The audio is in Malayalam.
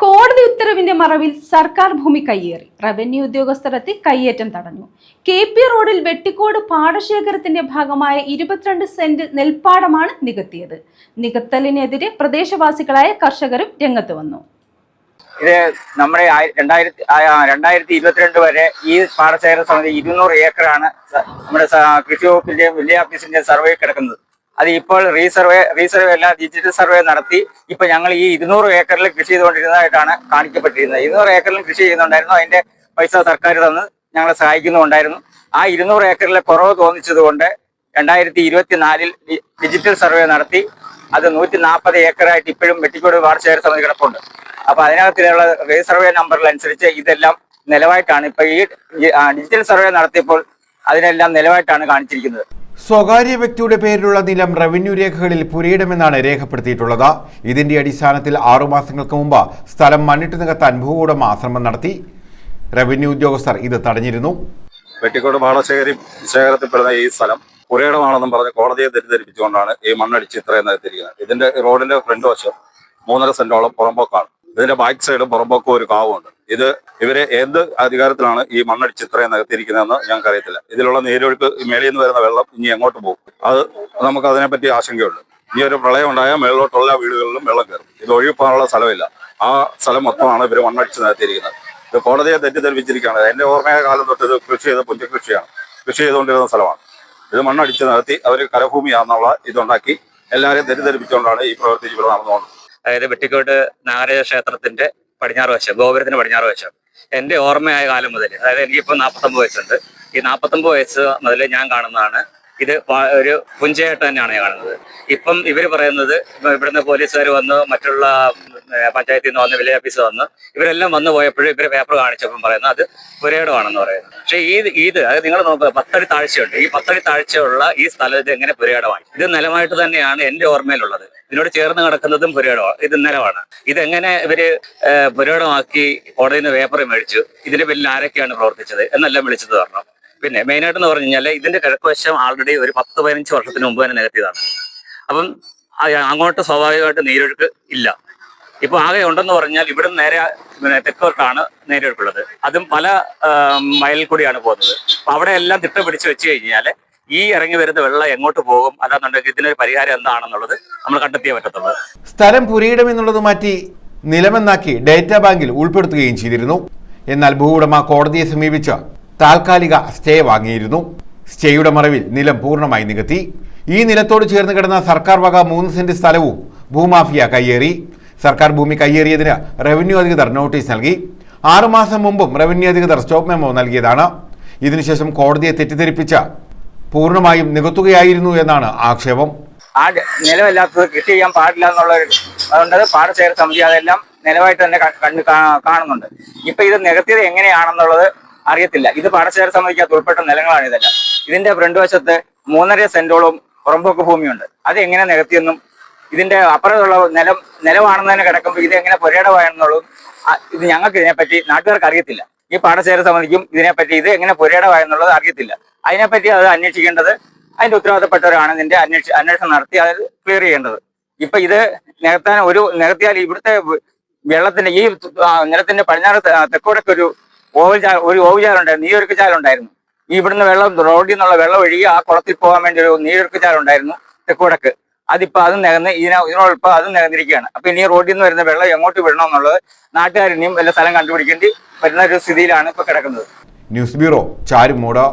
കോടതി ഉത്തരവിന്റെ മറവിൽ സർക്കാർ ഭൂമി കയ്യേറി. റവന്യൂ ഉദ്യോഗസ്ഥരെത്തി കയ്യേറ്റം തടഞ്ഞു. കെ പി റോഡിൽ വെട്ടിക്കോട് പാടശേഖരത്തിന്റെ ഭാഗമായ ഇരുപത്തിരണ്ട് സെന്റ് നെൽപ്പാടമാണ് നികത്തിയത്. നികത്തലിനെതിരെ പ്രദേശവാസികളായ കർഷകരും രംഗത്ത് വന്നു. ഇത് നമ്മുടെ രണ്ടായിരത്തി രണ്ടായിരത്തി ഇരുപത്തിരണ്ട് വരെ ഈ പാടശേഖര സമിതി ഇരുന്നൂറ് ഏക്കറാണ് നമ്മുടെ കൃഷി വകുപ്പിന്റെയും വില്ലേജ് ഓഫീസിന്റെയും സർവേ കിടക്കുന്നത്. അത് ഇപ്പോൾ റീസർവേ റീസർവേ അല്ല ഡിജിറ്റൽ സർവേ നടത്തി. ഇപ്പൊ ഞങ്ങൾ ഈ ഇരുന്നൂറ് ഏക്കറിൽ കൃഷി ചെയ്തുകൊണ്ടിരുന്നതായിട്ടാണ് കാണിക്കപ്പെട്ടിരുന്നത്. ഇരുന്നൂറ് ഏക്കറിൽ കൃഷി ചെയ്യുന്നുണ്ടായിരുന്നു. അതിന്റെ പൈസ സർക്കാർ തന്ന് ഞങ്ങളെ സഹായിക്കുന്നുണ്ടായിരുന്നു. ആ ഇരുന്നൂറ് ഏക്കറിലെ കുറവ് തോന്നിച്ചതുകൊണ്ട് രണ്ടായിരത്തി ഇരുപത്തിനാലിൽ ഡിജിറ്റൽ സർവേ നടത്തി. അത് നൂറ്റി നാൽപ്പത് ഏക്കറായിട്ട് ഇപ്പോഴും വെട്ടിക്കോട് വാർഷിക സമിതി കിടപ്പുണ്ട്. അപ്പൊ അതിനകത്തിലുള്ള റീസർവേ നമ്പറിലനുസരിച്ച് ഇതെല്ലാം നിലവായിട്ടാണ് ഇപ്പൊ ഈ, ഡിജിറ്റൽ സർവേ നടത്തിയപ്പോൾ അതിനെല്ലാം നിലവായിട്ടാണ് കാണിച്ചിരിക്കുന്നത്. സ്വകാര്യ വ്യക്തിയുടെ പേരിലുള്ള നിലം റവന്യൂ രേഖകളിൽ പുരയിടമെന്നാണ് രേഖപ്പെടുത്തിയിട്ടുള്ളത്. ഇതിന്റെ അടിസ്ഥാനത്തിൽ ആറുമാസങ്ങൾക്ക് മുമ്പ് സ്ഥലം മണ്ണിട്ട് നികത്താൻ ഭൂവുടമ ശ്രമം നടത്തി. റവന്യൂ ഉദ്യോഗസ്ഥർ ഇത് തടഞ്ഞിരുന്നു. വെട്ടിക്കോട് പാടശേഖരി ശേഖരത്തിൽപ്പെടുന്ന ഈ സ്ഥലം പുരയിടമാണെന്നും പറഞ്ഞ് കോടതിയെ തെറ്റിദ്ധരിപ്പിച്ചുകൊണ്ടാണ് ഈ മണ്ണടിച്ച് ഇത്രയും നിരത്തിരിക്കുന്നത് ഇതിന്റെ റോഡിന്റെ ഫ്രണ്ട് വശം മൂന്നര സെന്റോളം പുറമ്പോക്കാണ്. ഇതിന്റെ ബാക്ക് സൈഡും പുറമ്പോക്കും ഒരു കാവുണ്ട്. ഇത് ഇവരെ എന്ത് അധികാരത്തിലാണ് ഈ മണ്ണടിച്ച് ഇത്രയും നികത്തിയിരിക്കുന്നതെന്ന് ഞങ്ങൾക്ക് അറിയത്തില്ല ഇതിലുള്ള നീരൊഴുക്ക് മേളിൽ നിന്ന് വരുന്ന വെള്ളം ഇനി എങ്ങോട്ട് പോകും? അത് നമുക്ക് അതിനെപ്പറ്റി ആശങ്കയുണ്ട്. ഈ ഒരു പ്രളയം ഉണ്ടായാൽ മേളിലോട്ടുള്ള വീടുകളിലും വെള്ളം കയറും. ഇത് ഒഴിപ്പാനുള്ള സ്ഥലമില്ല. ആ സ്ഥലം മൊത്തമാണ് ഇവർ മണ്ണടിച്ച് നികത്തിയിരിക്കുന്നത്. ഇത് കോടതിയെ തെറ്റിദ്ധരിപ്പിച്ചിരിക്കുകയാണ്. എന്റെ ഓർമ്മയ കാലം തൊട്ട് ഇത് കൃഷി ചെയ്ത പുഞ്ചകൃഷിയാണ് കൃഷി ചെയ്തുകൊണ്ടിരുന്ന സ്ഥലമാണ്. ഇത് മണ്ണടിച്ച് നികത്തി അവർ കരഭൂമിയാണെന്നുള്ള ഇതുണ്ടാക്കി എല്ലാവരെയും തെറ്റിദ്ധരിപ്പിച്ചുകൊണ്ടാണ് ഈ പ്രവൃത്തി ഇവിടെ നടന്നുകൊണ്ടത് അതായത് വെട്ടിക്കോട്ട് നാഗരാജ ക്ഷേത്രത്തിന്റെ പടിഞ്ഞാറ് വശം ഗോപുരത്തിന്റെ പടിഞ്ഞാറ് വശം. എന്റെ ഓർമ്മയായ കാലം മുതൽ അതായത് എനിക്കിപ്പോൾ നാൽപ്പത്തൊമ്പത് വയസ്സുണ്ട്. ഈ നാൽപ്പത്തൊമ്പത് വയസ്സ് മുതൽ ഞാൻ കാണുന്നതാണ്. ഇത് ഒരു പുഞ്ചയായിട്ട് തന്നെയാണ് കാണുന്നത്. ഇപ്പം ഇവർ പറയുന്നത് ഇവിടുന്ന് പോലീസുകാർ വന്ന് മറ്റുള്ള പഞ്ചായത്തിൽ നിന്ന് വന്ന് വില്ലേജ് ഓഫീസ് വന്ന് ഇവരെല്ലാം വന്നു പോയപ്പോഴും ഇവർ പേപ്പർ കാണിച്ചപ്പം പറയുന്നത് അത് പുരയിടമാണെന്ന് പറയുന്നത് പക്ഷേ ഈ ഇത് അതായത് നിങ്ങൾ നോക്കുക പത്തടി താഴ്ചയുണ്ട്. ഈ പത്തടി താഴ്ചയുള്ള ഈ സ്ഥലം ഇത് എങ്ങനെ പുരയിടമായി ഇത് നിലമായിട്ട് തന്നെയാണ് എന്റെ ഓർമ്മയിലുള്ളത്. ഇതിനോട് ചേർന്ന് കിടക്കുന്നതും പുരയിടമാണ് ഇത് നിലമാണ്. ഇതെങ്ങനെ ഇവർ പുരയിടമാക്കി കോടതിയിൽ നിന്ന് പേപ്പർ മേടിച്ചു? ഇതിന്റെ പേരിൽ ആരൊക്കെയാണ് പ്രവർത്തിച്ചത്? എന്നെല്ലാം വിളിച്ചത് പറഞ്ഞു പിന്നെ മെയിനായിട്ട് എന്ന് പറഞ്ഞു കഴിഞ്ഞാൽ ഇതിന്റെ കിഴക്കുവശം ആൾറെഡി ഒരു പത്ത് പതിനഞ്ച് വർഷത്തിന് മുമ്പ് തന്നെ നികത്തിയതാണ്. അപ്പം അങ്ങോട്ട് സ്വാഭാവികമായിട്ട് നീരൊഴുക്ക് ഇല്ല. ഇപ്പൊ ആകെ ഉണ്ടെന്ന് പറഞ്ഞാൽ ഇവിടെ നേരെ തെക്കോട്ടാണ് നേരൊഴുക്കുള്ളത് അതും പല മയലിൽ കൂടിയാണ് പോകുന്നത്. അപ്പൊ അവിടെ എല്ലാം തിട്ട പിടിച്ച് വെച്ച് കഴിഞ്ഞാൽ ഈ ഇറങ്ങി വരുന്ന വെള്ളം എങ്ങോട്ട് പോകും? അല്ലാന്നുണ്ടെങ്കിൽ ഇതിനൊരു പരിഹാരം എന്താണെന്നുള്ളത് നമ്മൾ കണ്ടെത്തിയേ പറ്റത്തുള്ളൂ. സ്ഥലം പുരയിടം എന്നുള്ളത് മാറ്റി നിലമെന്നാക്കി ഡേറ്റാ ബാങ്കിൽ ഉൾപ്പെടുത്തുകയും ചെയ്തിരുന്നു. എന്നാൽ ഭൂവുടമ കോടതിയെ സമീപിച്ച താൽക്കാലിക സ്റ്റേ വാങ്ങിയിരുന്നു. സ്റ്റേയുടെ മറവിൽ നിലം പൂർണമായി നികത്തി. ഈ നിലത്തോട് ചേർന്ന് കിടന്ന സർക്കാർ വക മൂന്ന് സെന്റ് സ്ഥലവും ഭൂമാഫിയ കയ്യേറി. സർക്കാർ ഭൂമി കയ്യേറിയതിന് റവന്യൂ അധികൃതർ നോട്ടീസ് നൽകി. ആറുമാസം മുമ്പും റവന്യൂ അധികൃതർ സ്റ്റോപ്പ് മെമ്മോ നൽകിയതാണ്. ഇതിനുശേഷം കോടതിയെ തെറ്റിദ്ധരിപ്പിച്ച പൂർണമായും നികത്തുകയായിരുന്നു എന്നാണ് ആക്ഷേപം. ആ കൃഷി ചെയ്യാൻ പാടില്ല എന്നുള്ള അതുകൊണ്ട് പാടശേഖര സമിതി അതെല്ലാം നിലവായിട്ട് തന്നെ കണ്ട് കാണുന്നുണ്ട്. ഇപ്പൊ ഇത് നികത്തിയത് എങ്ങനെയാണെന്നുള്ളത് അറിയത്തില്ല. ഇത് പാടശേഖര സമിതിക്കകത്ത് ഉൾപ്പെട്ട നിലങ്ങളാണ് ഇതെല്ലാം. ഇതിന്റെ ഫ്രണ്ട് വശത്ത് മൂന്നര സെന്റോളം പുറമ്പോക്ക് ഭൂമിയുണ്ട്. അത് എങ്ങനെ നികത്തിയെന്നും ഇതിന്റെ അപ്പുറത്തുള്ള നിലം നിലമാണെന്ന് തന്നെ കിടക്കുമ്പോൾ ഇത് എങ്ങനെ പുരയിടമായെന്നുള്ളതും ഇത് ഞങ്ങൾക്ക് ഇതിനെപ്പറ്റി നാട്ടുകാർക്ക് അറിയത്തില്ല. ഈ പാടശേഖര സമിതിക്കും ഇതിനെപ്പറ്റി ഇത് എങ്ങനെ പുരയിടമായെന്നുള്ളത് അറിയത്തില്ല. അതിനെപ്പറ്റി അത് അന്വേഷിക്കേണ്ടത് അതിന്റെ ഉത്തരവാദപ്പെട്ടവരാണ് ഇതിന്റെ അന്വേഷ അന്വേഷണം നടത്തി അത് ക്ലിയർ ചെയ്യേണ്ടത്. ഇപ്പൊ ഇത് നികത്താൻ ഒരു നികത്തിയാൽ ഇവിടുത്തെ വെള്ളത്തിന്റെ ഈ നിലത്തിന്റെ പടിഞ്ഞാറ് തെക്കോടൊക്കെ ഒരു ഓവൽ ചാൽ ഒരു ഓവുചാലുണ്ടായിരുന്നു നീരൊഴുക്ക് ചാലുണ്ടായിരുന്നു. ഈ ഇവിടുന്ന് വെള്ളം റോഡിൽ നിന്നുള്ള വെള്ളം ഒഴുകി ആ കുളത്തിൽ പോകാൻ വേണ്ടി ഒരു നീരൊഴുക്ക് ചാലുണ്ടായിരുന്നു തെക്കോടക്ക് അതിപ്പോ അതും നികന്ന് ഇതിനെ ഇതിനോടൊപ്പം അതും നികന്നിരിക്കുകയാണ്. അപ്പൊ ഇനി റോഡിൽ നിന്ന് വരുന്ന വെള്ളം എങ്ങോട്ട് വിടണം എന്നുള്ളത് നാട്ടുകാരിനെയും വല്ല സ്ഥലം കണ്ടുപിടിക്കേണ്ടി വരുന്ന ഒരു സ്ഥിതിയിലാണ് ഇപ്പൊ കിടക്കുന്നത്. News bureau Charummood